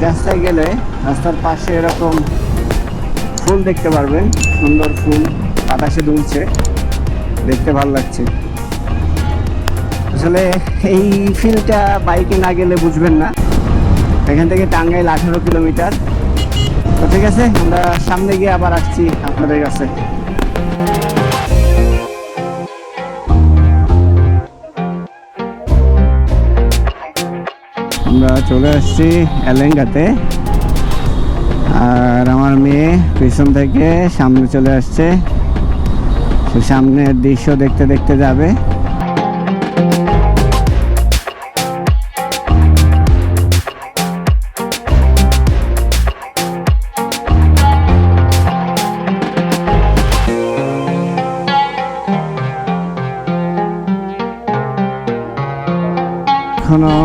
রাস্তায় গেলে রাস্তার পাশে এরকম ফুল দেখতে পারবেন। সুন্দর ফুল, বাতাসে দুলছে। দেখতে ভালো লাগছে। আসলে এই ফিলটা বাইকে না গেলে বুঝবেন না। এখান থেকে টাঙ্গাইল আঠারো কিলোমিটার। তো ঠিক আছে, আমরা সামনে গিয়ে আবার আসছি আপনাদের কাছে। আমরা চলে আসছি এলেঙ্গাতে। আর আমার মেয়ে পিছন থেকে সামনে চলে আসছে। সামনের দৃশ্য দেখতে দেখতে যাবে। এখনও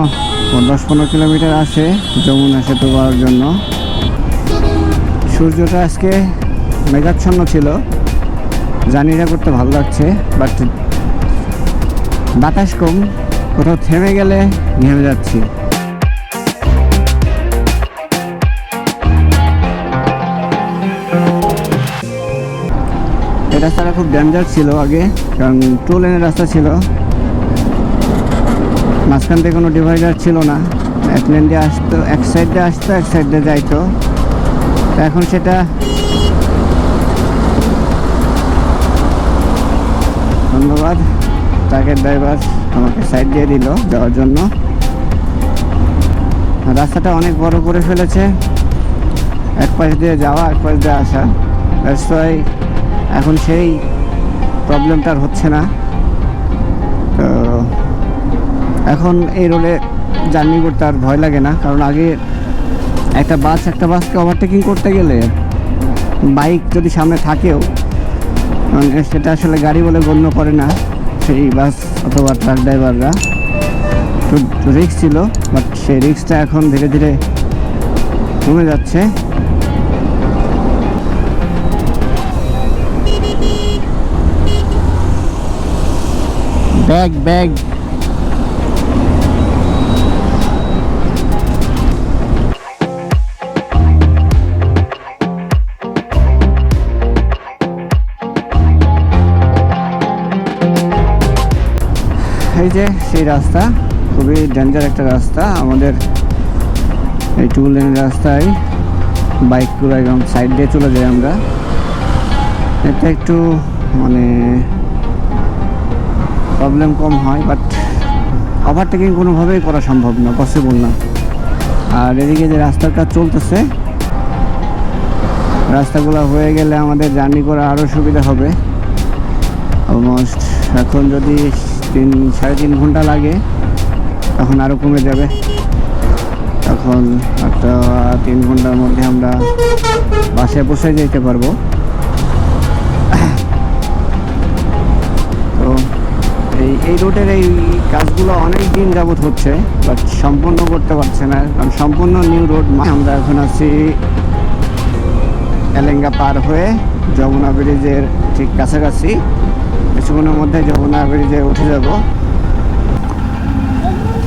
দশ পনেরো কিলোমিটার আছে, যমুনা সেতু পাওয়ার জন্য। সূর্যটা আজকে মেঘাচ্ছন্ন ছিল জার্নিটা করতে ভালো লাগছে বাট বাতাস কম, কোথাও থেমে গেলে ঘেমে যাচ্ছি। রাস্তাটা খুব ডেঞ্জার ছিল আগে, কারণ টু লেনের রাস্তা ছিল। মাঝখান থেকে কোনো ডিভাইডার ছিল না। এক লেন দিয়ে আসতো, এক সাইড দিয়ে আসতো, এক সাইড দিয়ে যাইতো। এখন সেটা ধন্যবাদ। ট্রাকের ড্রাইভার আমাকে সাইড দিয়ে দিল যাওয়ার জন্য। রাস্তাটা অনেক বড় করে ফেলেছে। এক পাশ দিয়ে যাওয়া, এক পাশ দিয়ে আসা। দ্যাটস এখন সেই প্রবলেমটা হচ্ছে না। এই রোডে জার্নি করতে আর ভয় লাগে না, কারণ আগে একটা বাস একটা বাসকে ওভারটেকিং করতে গেলে বাইক যদি সামনে থাকেও সেটা আসলে গাড়ি বলে গণ্য করে না, সেই বাস অথবা ট্রাক ড্রাইভাররা একটু রিক্স ছিল বাট সেই রিক্সটা এখন ধীরে ধীরে কমে যাচ্ছে। ব্যাগ ব্যাগ এই যে সেই রাস্তা, খুবই ডেঞ্জার একটা রাস্তা। আমাদের এই টু লেনের রাস্তায় বাইকগুলো একদম সাইড দিয়ে চলে যাই আমরা। এটা একটু মানে প্রবলেম কম হয় বাট ওভারটেকিং কোনোভাবেই করা সম্ভব না পসিবল না। আর এদিকে যে রাস্তার কাজ চলতেছে, রাস্তাগুলো হয়ে গেলে আমাদের জার্নি করা আরও সুবিধা হবে। অলমোস্ট এখন যদি তিন, সাড়ে তিন ঘণ্টা লাগে। তখন আরও কমে যাবে। তখন একটা তিন ঘণ্টার মধ্যে আমরা বাসে বসে যেতে পারব। তো এই এই রুটের এই কাজগুলো অনেক দিন যাবত হচ্ছে বাট সম্পূর্ণ করতে পারছে না। কারণ সম্পূর্ণ নিউ রোড আমরা এখন আছি এলেঙ্গা পার হয়ে যমুনা ব্রিজের ঠিক কাছাকাছি। কিছুক্ষণের মধ্যে যাব যমুনা ব্রিজে উঠে যাব।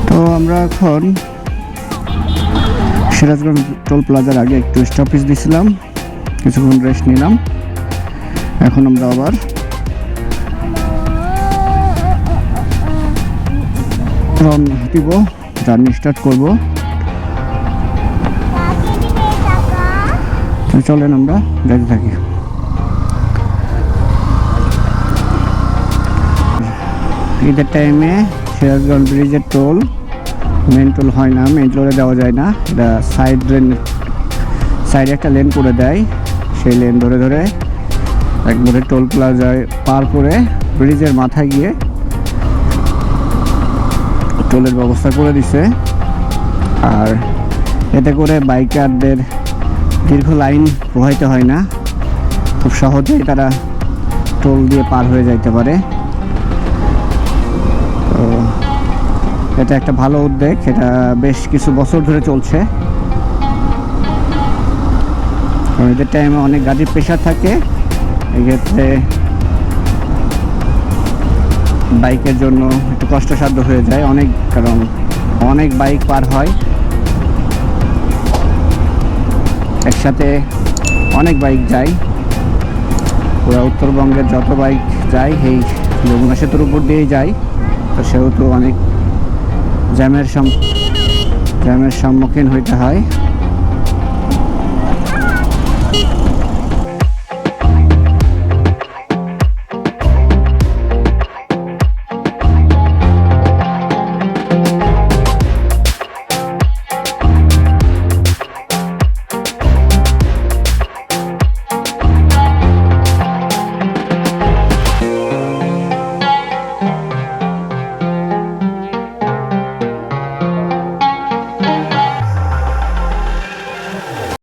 তো আমরা এখন সিরাজগঞ্জ টোল প্লাজার আগে একটু স্টপেজ দিয়েছিলাম কিছুক্ষণ রেস্ট নিলাম। এখন আমরা আবার দিব জার্নি স্টার্ট করব। চলেন আমরা যেতে থাকি। ঈদের টাইমে সিরাজগঞ্জ ব্রিজের টোল মেন টোল হয় না মেন টোলে দেওয়া যায় না। এটা সাইড লেন সাইডে একটা লেন করে দেয়। সেই লেন ধরে ধরে একবারে টোল প্লাজায় পার করে ব্রিজের মাথায় গিয়ে টোলের ব্যবস্থা করে দিছে। আর এতে করে বাইকারদের দীর্ঘ লাইন প্রবাহিত হয় না। খুব সহজেই তারা টোল দিয়ে পার হয়ে যাইতে পারে। এটা একটা ভালো উদ্যোগ, এটা বেশ কিছু বছর ধরে চলছে। এদের টাইমে অনেক গাড়ির প্রেশার থাকে, এক্ষেত্রে বাইকের জন্য একটু কষ্টসাধ্য হয়ে যায় অনেক, কারণ অনেক বাইক পার হয়। একসাথে অনেক বাইক যায়। পুরো উত্তরবঙ্গের যত বাইক যায় এই যমুনা সেতুর উপর দিয়েই যায়। তো সেহেতু অনেক জ্যামের জ্যামের সম্মুখীন হইতে হয়।